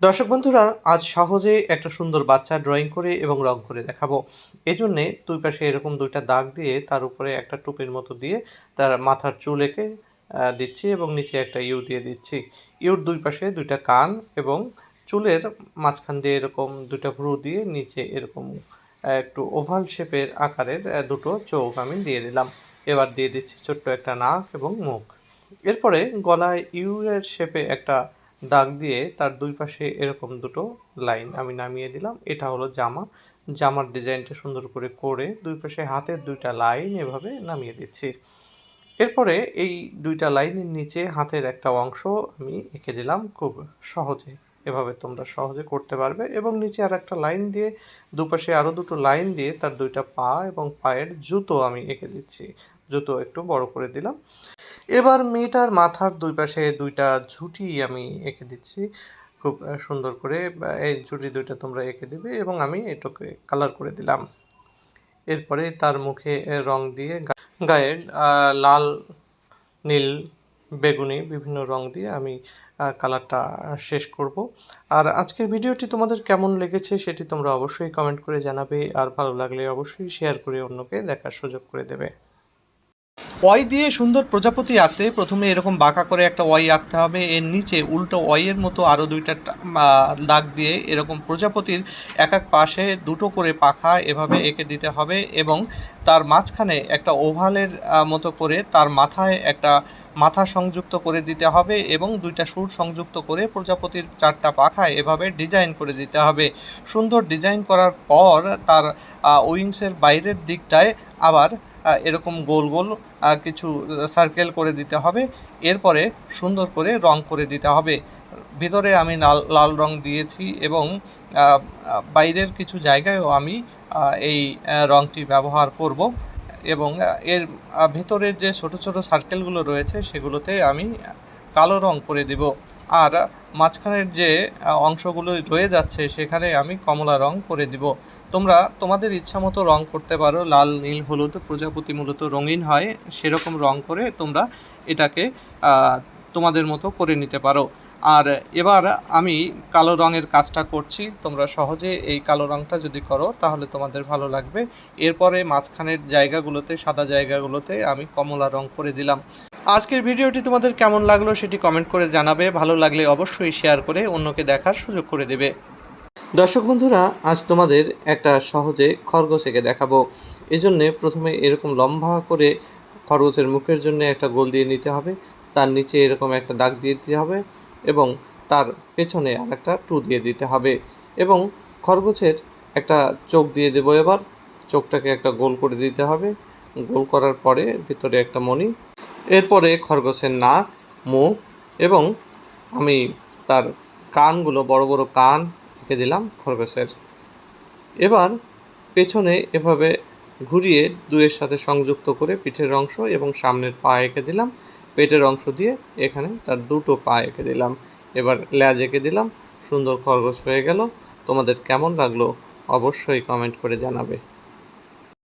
দর্শক বন্ধুরা, আজ সহজে একটা সুন্দর বাচ্চা ড্রয়িং করে এবং রং করে দেখাবো। এই জন্যে দুই পাশে এরকম দুইটা দাগ দিয়ে তার উপরে একটা টুপির মতো দিয়ে তার মাথার চুল এঁকে দিচ্ছি এবং নিচে একটা ইউ দিয়ে দিচ্ছি। ইউর দুই পাশে দুইটা কান এবং চুলের মাঝখান দিয়ে এরকম দুইটা ভ্রু দিয়ে নিচে এরকম একটু ওভাল শেপের আকারের দুটো চোখ আমি দিয়ে দিলাম। এবার দিয়ে দিচ্ছি ছোট্ট একটা নাক এবং মুখ। এরপরে গলায় ইউ এর শেপে একটা দাগ দিয়ে তার দুই পাশে এরকম দুটো লাইন আমি নামিয়ে দিলাম। এটা হলো জামা। জামার ডিজাইনটা সুন্দর করে করে দুই পাশে হাতের দুইটা লাইন এভাবে নামিয়ে দিচ্ছি। এরপরে এই দুইটা লাইনের নিচে হাতের একটা অংশ আমি এঁকে দিলাম খুব সহজে। এভাবে তোমরা সহজে করতে পারবে এবং নিচে আর একটা লাইন দিয়ে দুপাশে আরও দুটো লাইন দিয়ে তার দুইটা পা এবং পায়ের জুতো আমি এঁকে দিচ্ছি। জুতো একটু বড় করে দিলাম। এবার মেয়েটার মাথার দুই পাশে দুইটা ঝুঁটি আমি এঁকে দিচ্ছি। খুব সুন্দর করে এই ঝুঁটি দুইটা তোমরা এঁকে দেবে এবং আমি এটাকে কালার করে দিলাম। এরপরে তার মুখে রং দিয়ে গায়ে লাল, নীল, বেগুনি বিভিন্ন রং দিয়ে আমি কালারটা শেষ করব। আর আজকের ভিডিওটি তোমাদের কেমন লেগেছে সেটি তোমরা অবশ্যই কমেন্ট করে জানাবে। আর ভালো লাগলে অবশ্যই শেয়ার করে অন্যকে দেখার সুযোগ করে দেবে। ওয়াই দিয়ে সুন্দর প্রজাপতি আঁকতে প্রথমে এরকম বাঁকা করে একটা ওয়াই আঁকতে হবে। এর নিচে উল্টো ওয়াইয়ের মতো আরও দুইটা দাগ দিয়ে এরকম প্রজাপতির এক এক পাশে দুটো করে পাখা এভাবে এঁকে দিতে হবে এবং তার মাঝখানে একটা ওভালের মতো করে তার মাথায় একটা মাথা সংযুক্ত করে দিতে হবে এবং দুইটা সুর সংযুক্ত করে প্রজাপতির চারটা পাখায় এভাবে ডিজাইন করে দিতে হবে। সুন্দর ডিজাইন করার পর তার উইংসের বাইরের দিকটায় আবার এরকম গোল গোল কিছু সার্কেল করে দিতে হবে। এরপরে সুন্দর করে রং করে দিতে হবে। ভিতরে আমি লাল লাল রং দিয়েছি এবং বাইরের কিছু জায়গায়ও আমি এই রংটি ব্যবহার করব এবং এর আহ, ভেতরের যে ছোট ছোট সার্কেলগুলো রয়েছে সেগুলোতে আমি কালো রং করে দেব। আর মাঝখানের যে অংশগুলো রয়ে যাচ্ছে, সেখানে আমি কমলা রং করে দিব। তোমরা তোমাদের ইচ্ছা মতো রং করতে পারো, লাল, নীল, হলুদ, প্রজাপতি মূলত রঙিন হয়, সেরকম রং করে তোমরা এটাকে তোমাদের মতো করে নিতে পারো। আর এবার আমি কালো রঙের কাজটা করছি, তোমরা সহজে এই কালো রঙটা যদি করো, তাহলে তোমাদের ভালো লাগবে। এরপরে মাঝখানের জায়গাগুলোতে, সাদা জায়গাগুলোতে আমি কমলা রং করে দিলাম। আজকের ভিডিওটি তোমাদের কেমন লাগল সেটি কমেন্ট করে জানাবে। ভালো লাগলে অবশ্যই শেয়ার করে অন্যকে দেখার সুযোগ করে দেবে। দর্শক বন্ধুরা, আজ তোমাদের একটা সহজে খরগোশ এঁকে দেখাবো। এজন্যে প্রথমে এরকম লম্বা করে খরগোশের মুখের জন্য একটা গোল দিয়ে নিতে হবে। তার নিচে এরকম একটা দাগ দিয়ে দিতে হবে এবং তার পেছনে আর একটা টু দিয়ে দিতে হবে এবং খরগোশের একটা চোখ দিয়ে দেবো এবার। চোখটাকে একটা গোল করে দিতে হবে। গোল করার পরে ভিতরে একটা মণি এরপরে খরগোশের নাক মুখ এবং আমি তার কানগুলো বড় বড় কান এঁকে দিলাম খরগোশের। এবার পেছনে এভাবে ঘুরিয়ে দুয়ের সাথে সংযুক্ত করে পিঠের অংশ এবং সামনের পা এঁকে দিলাম। পেটের অংশ দিয়ে এখানে তার দুটো পা এঁকে দিলাম। এবার ল্যাজ এঁকে দিলাম। সুন্দর খরগোশ হয়ে গেল। তোমাদের কেমন লাগল অবশ্যই কমেন্ট করে জানাবে।